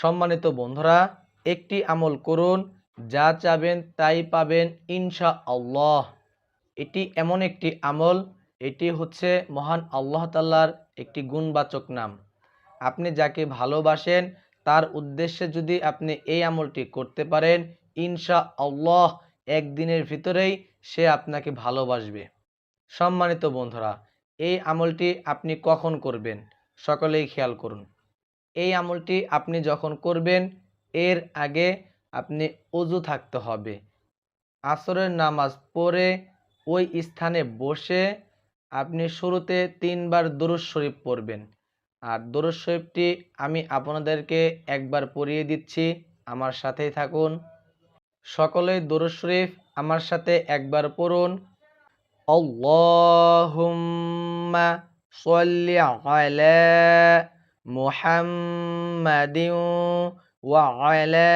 সম্মানিত বন্ধুরা, একটি আমল করুন, যা চাবেন তাই পাবেন ইনশা আল্লাহ এটি এমন একটি আমল, এটি হচ্ছে মহান আল্লাহ তাল্লার একটি গুণবাচক নাম। আপনি যাকে ভালোবাসেন, তার উদ্দেশ্যে যদি আপনি এই আমলটি করতে পারেন ইনশা আল্লাহ একদিনের ভিতরেই সে আপনাকে ভালোবাসবে। সম্মানিত বন্ধুরা, এই আমলটি আপনি কখন করবেন? সকলেই খেয়াল করুন। এই আমলটি আপনি যখন করবেন, এর আগে আপনি অজু থাকতে হবে। আসরের নামাজ পড়ে ওই স্থানে বসে আপনি শুরুতে তিনবার দরুদ শরীফ পড়বেন। আর দরুদ শরীফটি আমি আপনাদেরকে একবার পড়িয়ে দিচ্ছি, আমার সাথেই থাকুন। সকলেই দরুদ শরীফ আমার সাথে একবার পড়ুন। আল্লাহুম্মা সাল্লি আলা মুহাম্মাদিন ওয়া আলা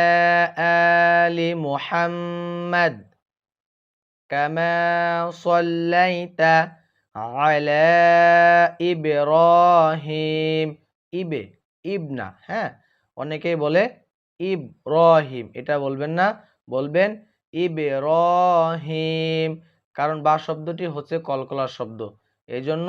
আলি মুহাম্মাদ কামা সাল্লাইতা আলা ইব্রাহিম। ইবে, ইবনা হ্যাঁ? অনেকেই বলে ইব্রাহিম, এটা বলবেন না, বলবেন ইব্রাহিম। কারণ বা শব্দটি হচ্ছে কলকলার শব্দ। এই জন্য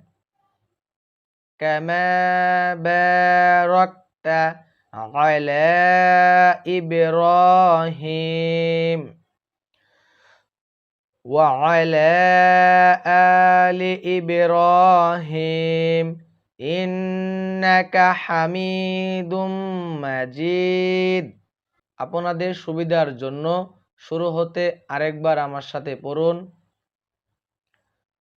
كما باركت على إبراهيم وعلى آل إبراهيم إنك حميد مجيد আপনাদের সুবিধার জন্য শুরু হতে আরেকবার আমার সাথে পড়ুন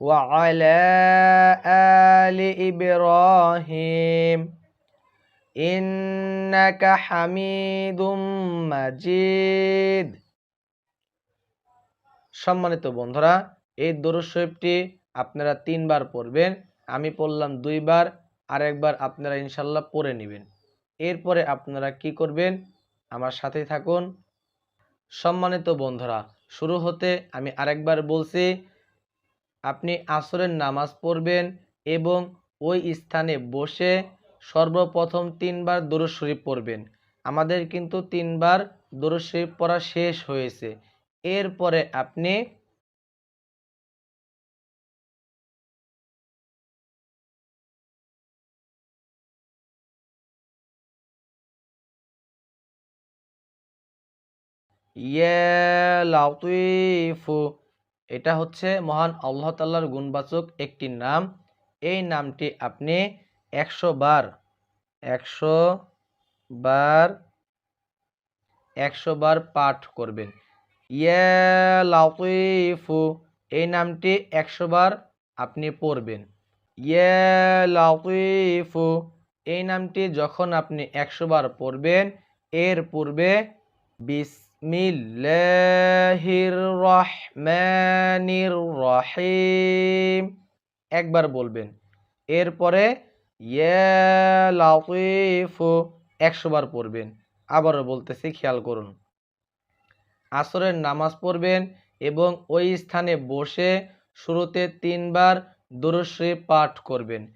وعلى آل إبراهيم إنك حميد مجيد সম্মানিত বন্ধুরা এই দরুদ শরীফটি আপনারা তিনবার পড়বেন আমি পড়লাম দুইবার আরেকবার আপনারা ইনশাল্লাহ পড়ে নেবেন এরপরে আপনারা কি করবেন আমার সাথে থাকুন সম্মানিত বন্ধুরা শুরু হতে আমি আরেকবার বলছি আপনি আসরের নামাজ পড়বেন এবং ওই স্থানে বসে সর্বপ্রথম তিনবার দরুদ শরীফ পড়বেন। আমাদের কিন্তু তিনবার দরুদ শরীফ পড়া শেষ হয়েছে। এরপরে আপনি ইয়া লাতিফু এটা হচ্ছে মহান আল্লাহ তাল্লার গুণবাচক একটি নাম। এই নামটি আপনি একশো বার একশো বার একশো বার পাঠ করবেন। ইয়া এই নামটি একশো বার আপনি পড়বেন। ইয়া এই নামটি যখন আপনি একশো বার পড়বেন, এর পূর্বে বিসমিল্লাহির রহমানির রহিম একবার বলবেন। এরপরে ইয়া লাতিফু একশো বার পড়বেন। আবারও বলতেছি, খেয়াল করুন। আসরের নামাজ পড়বেন এবং ওই স্থানে বসে শুরুতে তিনবার দুরুশ্রী পাঠ করবেন।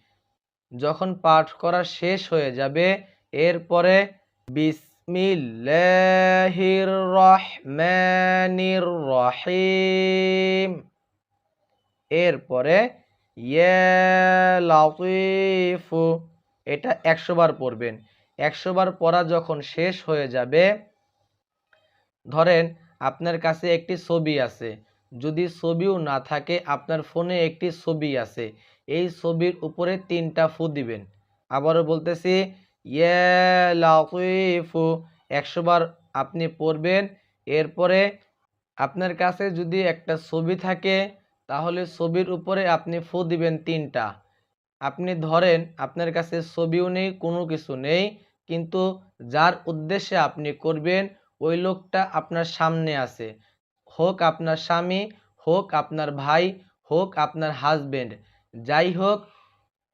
যখন পাঠ করা শেষ হয়ে যাবে, এরপরে বিসমিল্লাহির রহমানির রহিম এরপরে, ইয়া লাতিফু, এটা একশো বার পড়বেন। একশো বার পড়া যখন শেষ হয়ে যাবে, ধরেন আপনার কাছে একটি ছবি আছে। যদি ছবিও না থাকে, আপনার ফোনে একটি ছবি আছে। এই ছবির উপরে তিনটা ফু দিবেন। আবারও বলতেছি ইয়া লাতিফু আপনি পড়বেন। এরপরে আপনার কাছে যদি একটা ছবি থাকে, তাহলে ছবির উপরে আপনি ফু দিবেন তিনটা। আপনি ধরেন, আপনার কাছে ছবিও নেই, কোনো কিছু নেই, কিন্তু যার উদ্দেশ্যে আপনি করবেন, ওই লোকটা আপনার সামনে আছে। হোক আপনার স্বামী, হোক আপনার ভাই, হোক আপনার হাজবেন্ড যাই হোক,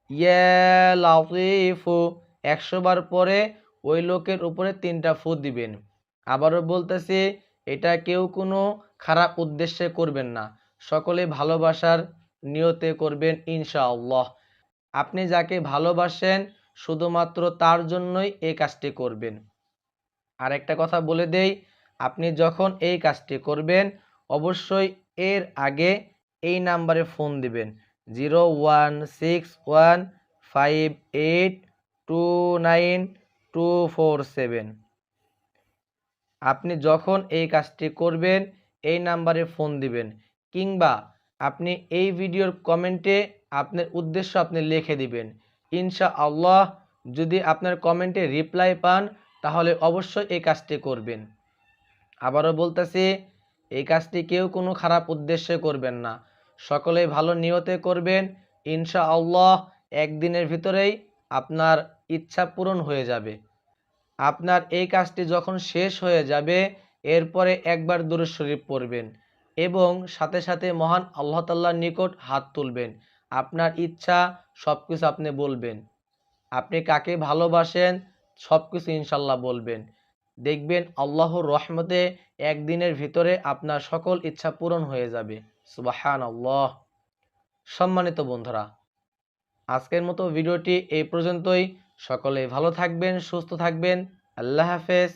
ইয়া লাতিফু একশো বার পরে ওই লোকের উপরে তিনটা ফু দিবেন। আবারও বলতেছি, এটা কেউ কোনো খারাপ উদ্দেশ্যে করবেন না। সকলে ভালোবাসার নিয়তে করবেন ইনশাআল্লাহ। আপনি যাকে ভালোবাসেন, শুধুমাত্র তার জন্যই এই কাজটি করবেন। আর একটা কথা বলে দেই, আপনি যখন এই কাজটি করবেন, অবশ্যই এর আগে এই নাম্বারে ফোন দিবেন। Zero one six one five eight two nine two four seven আপনি যখন এই কাজটি করবেন, এই নাম্বারে ফোন দিবেন, কিংবা আপনি এই ভিডিওর কমেন্টে আপনার উদ্দেশ্য আপনি লিখে দিবেন। ইনশা আল্লাহ যদি আপনার কমেন্টে রিপ্লাই পান, তাহলে অবশ্যই এই কাজটি করবেন। আবারও বলতেছি, এই কাজটি কেউ কোনো খারাপ উদ্দেশ্যে করবেন না। সকলেই ভালো নিয়তে করবেন। ইনশা আল্লাহ একদিনের ভিতরেই আপনার ইচ্ছা পূরণ হয়ে যাবে। আপনার এই কাজটি যখন শেষ হয়ে যাবে, এরপরে একবার দুরুদ শরীফ পড়বেন এবং সাথে সাথে মহান আল্লাহ তাল্লার নিকট হাত তুলবেন। আপনার ইচ্ছা সব কিছু আপনি বলবেন। আপনি কাকে ভালোবাসেন সব কিছু ইনশাল্লাহ বলবেন। দেখবেন আল্লাহর রহমতে একদিনের ভিতরে আপনার সকল ইচ্ছা পূরণ হয়ে যাবে। সুবাহান আল্লাহ সম্মানিত বন্ধুরা আজকের মতো ভিডিওটি এই পর্যন্তই। সকলে ভালো থাকবেন সুস্থ থাকবেন। আল্লাহ হাফেজ।